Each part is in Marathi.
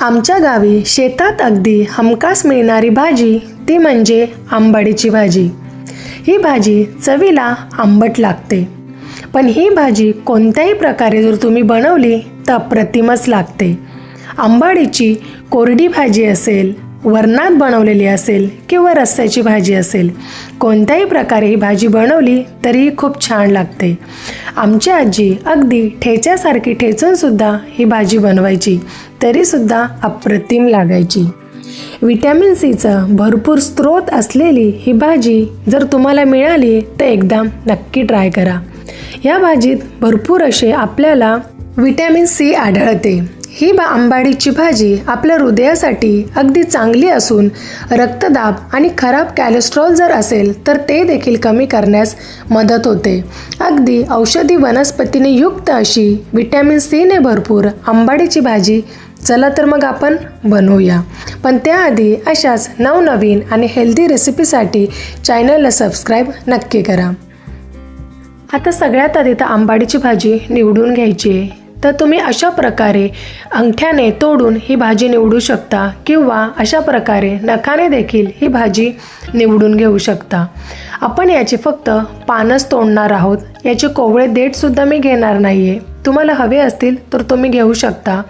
आमच्या गावी शेतात अगदी हमखास मिळणारी भाजी ती म्हणजे आंबाडीची भाजी. ही भाजी चवीला आंबट लागते. पण ही भाजी कोणत्याही प्रकारे जर तुम्ही बनवली तर अप्रतिमच लागते. आंबाडीची कोरडी भाजी असेल वरणात बनवलेली असेल किंवा रस्स्याची भाजी असेल कोणत्याही प्रकारे ही भाजी बनवली तरीही खूप छान लागते. आमची आजी अगदी ठेच्यासारखी ठेचूनसुद्धा ही भाजी बनवायची तरीसुद्धा अप्रतिम लागायची. विटॅमिन सीचं भरपूर स्रोत असलेली ही भाजी जर तुम्हाला मिळाली तर एकदम नक्की ट्राय करा. या भाजीत भरपूर असे आपल्याला विटॅमिन सी आढळते. ही बा आंबाडीची भाजी आपल्या हृदयासाठी अगदी चांगली असून रक्तदाब आणि खराब कॅलेस्ट्रॉल जर असेल तर ते देखील कमी करण्यास मदत होते. अगदी औषधी वनस्पतीने युक्त अशी विटॅमिन सीने भरपूर आंबाडीची भाजी चला तर मग आपण बनवूया. पण त्याआधी अशाच नवनवीन आणि हेल्दी रेसिपीसाठी चॅनलला सबस्क्राईब नक्की करा. आता सगळ्यात आधी तर आंबाडीची भाजी निवडून घ्यायची आहे. तर तुम्ही अशा प्रकारे अंगठ्याने तोडून ही भाजी निवडू शकता किंवा अशा प्रकारे नखाने देखील ही भाजी निवडून घेऊ शकता. आपण याची फक्त पानच तोडणार आहोत. याचे कोवळे देठसुद्धा मी घेणार नाही आहे तुम्हाला हवे असतील तर तुम्ही घेऊ शकता.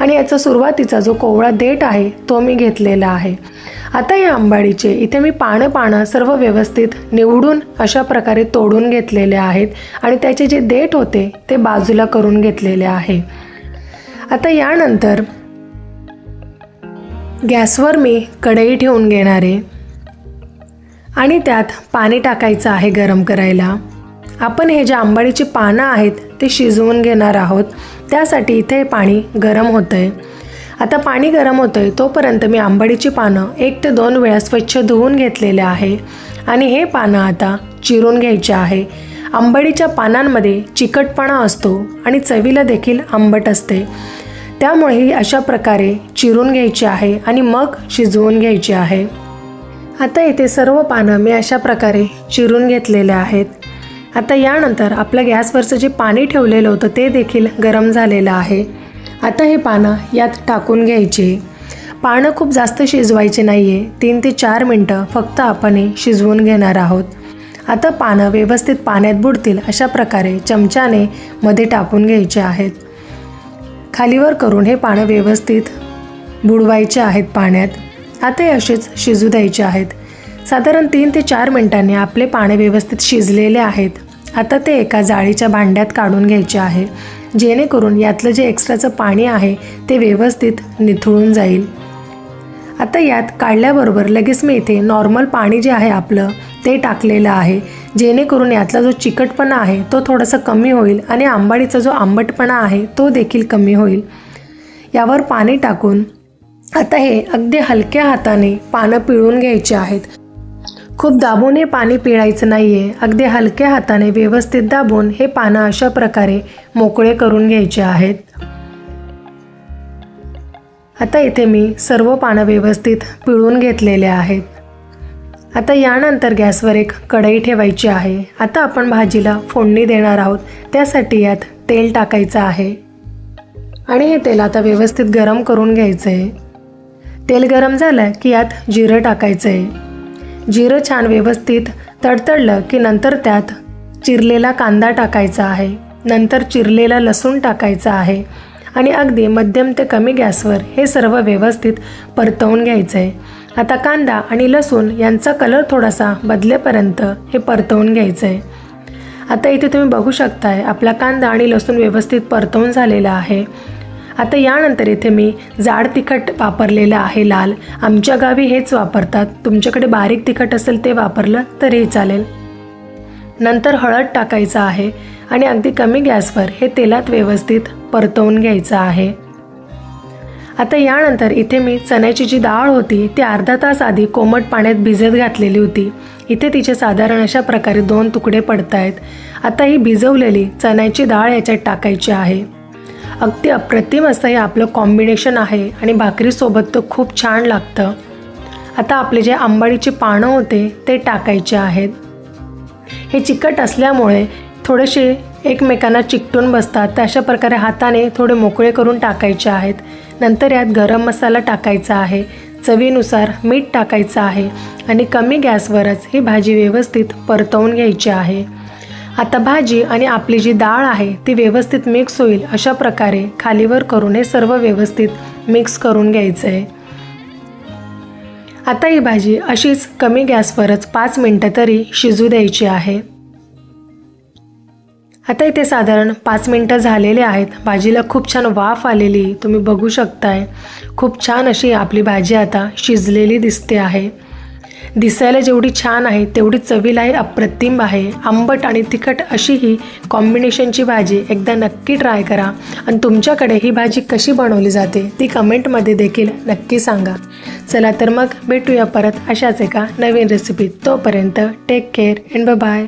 आणि याचा सुरुवातीचा जो कोवळा देठ आहे तो मी घेतलेला आहे. आता या आंबाडीचे इथे मी पानं पानं सर्व व्यवस्थित निवडून अशा प्रकारे तोडून घेतलेले आहेत. आणि त्याचे जे देठ होते ते बाजूला करून घेतलेले आहे. आता यानंतर गॅसवर मी कढई ठेवून घेणार आहे. आणि त्यात पाणी टाकायचं आहे गरम करायला. आपण हे जे आंबाडीची पानं आहेत ते शिजवून घेणार आहोत. त्यासाठी इथे पाणी गरम होतं आहे आता पाणी गरम होतं आहे तोपर्यंत मी आंबाडीची पानं एक ते दोन वेळा स्वच्छ धुवून घेतलेले आहे. आणि हे पानं आता चिरून घ्यायचे आहे. आंबाडीच्या पानांमध्ये चिकटपणा असतो आणि चवीला देखील आंबट असते. त्यामुळे ही अशा प्रकारे चिरून घ्यायची आहे आणि मग शिजवून घ्यायची आहे. आता इथे सर्व पानं मी अशा प्रकारे चिरून घेतलेले आहेत. आता यानंतर आपल्या गॅसवरचं जे पाणी ठेवलेलं होतं ते देखील गरम झालेलं आहे. आता हे पानं यात टाकून घ्यायचे. पानं खूप जास्त शिजवायचे नाही आहे तीन ते चार मिनटं फक्त आपण हे शिजवून घेणार आहोत. आता पानं व्यवस्थित पाण्यात बुडतील अशा प्रकारे चमच्याने मध्ये टाकून घ्यायचे आहेत. खालीवर करून हे पानं व्यवस्थित बुडवायचे आहेत पाण्यात. आता हे असेच शिजू द्यायचे आहेत. साधारण तीन ते चार मिनिटांनी आपले पाणी व्यवस्थित शिजलेले आहेत. आता ते एका जाळीच्या भांड्यात काढून घ्यायचे आहे जेणेकरून यातलं जे एक्स्ट्राचं पाणी आहे ते व्यवस्थित निथळून जाईल. आता यात काढल्याबरोबर लगेच मी इथे नॉर्मल पाणी जे आहे आपलं ते टाकलेलं आहे जेणेकरून यातला जो चिकटपणा आहे तो थोडासा कमी होईल आणि आंबाडीचा जो आंबटपणा आहे तो देखील कमी होईल. यावर पाणी टाकून आता हे अगदी हलक्या हाताने पानं पिळून घ्यायचे आहेत. खूप दाबून हे पाणी पिळायचं नाही आहे अगदी हलक्या हाताने व्यवस्थित दाबून हे पानं अशा प्रकारे मोकळे करून घ्यायचे आहेत. आता इथे मी सर्व पानं व्यवस्थित पिळून घेतलेले आहेत. आता यानंतर गॅसवर एक कढई ठेवायची आहे. आता आपण भाजीला फोडणी देणार आहोत. त्यासाठी यात तेल टाकायचं आहे. आणि हे तेल आता व्यवस्थित गरम करून घ्यायचं आहे तेल गरम झालं की यात जिरं टाकायचं आहे जिरं छान व्यवस्थित तडतडलं की नंतर त्यात चिरलेला कांदा टाकायचा आहे. नंतर चिरलेला लसूण टाकायचा आहे. आणि अगदी मध्यम ते कमी गॅसवर हे सर्व व्यवस्थित परतवून घ्यायचं आहे आता कांदा आणि लसूण यांचा कलर थोडासा बदलेपर्यंत हे परतवून घ्यायचं आहे आता इथे तुम्ही बघू शकताय आपला कांदा आणि लसूण व्यवस्थित परतवून झालेला आहे. आता यानंतर इथे मी जाड तिखट वापरलेलं आहे लाल. आमच्या गावी हेच वापरतात. तुमच्याकडे बारीक तिखट असेल ते वापरलं तरीही चालेल. नंतर हळद टाकायचं आहे आणि अगदी कमी गॅसवर हे तेलात व्यवस्थित परतवून घ्यायचं आहे. आता यानंतर इथे मी चण्याची जी डाळ होती ती अर्धा तास आधी कोमट पाण्यात भिजत घातलेली होती. इथे तिचे साधारण अशा प्रकारे दोन तुकडे पडत आहेत आता ही भिजवलेली चण्याची डाळ याच्यात टाकायची आहे. अगदी अप्रतिम असं हे आपलं कॉम्बिनेशन आहे आणि भाकरीसोबत तर खूप छान लागतं. आता आपले जे आंबाडीचे पानं होते ते टाकायचे आहेत. हे चिकट असल्यामुळे थोडेसे एकमेकांना चिकटून बसतात. तर अशा प्रकारे हाताने थोडे मोकळे करून टाकायचे आहेत. नंतर यात गरम मसाला टाकायचा आहे. चवीनुसार मीठ टाकायचं आहे. आणि कमी गॅसवरच ही भाजी व्यवस्थित परतवून घ्यायची आहे. आता भाजी आणि आपली जी डाळ आहे ती व्यवस्थित मिक्स होईल अशा प्रकारे खालीवर करून हे सर्व व्यवस्थित मिक्स करून घ्यायचं आहे आता ही भाजी अशीच कमी गॅसवरच पाच मिनटं तरी शिजू द्यायची आहे. आता इथे साधारण पाच मिनटं झालेले आहेत. भाजीला खूप छान वाफ आलेली तुम्ही बघू शकताय. खूप छान अशी आपली भाजी आता शिजलेली दिसते आहे. दिसायला जेवढी छान आहे तेवढी चवीलाही अप्रतिम आहे. आंबट आणि तिखट अशी ही कॉम्बिनेशनची भाजी एकदा नक्की ट्राय करा. आणि तुमच्याकडे ही भाजी कशी बनवली जाते ती कमेंटमध्ये देखील नक्की सांगा. चला तर मग भेटूया परत अशाच एका नवीन रेसिपीत तोपर्यंत टेक केअर अँड बाय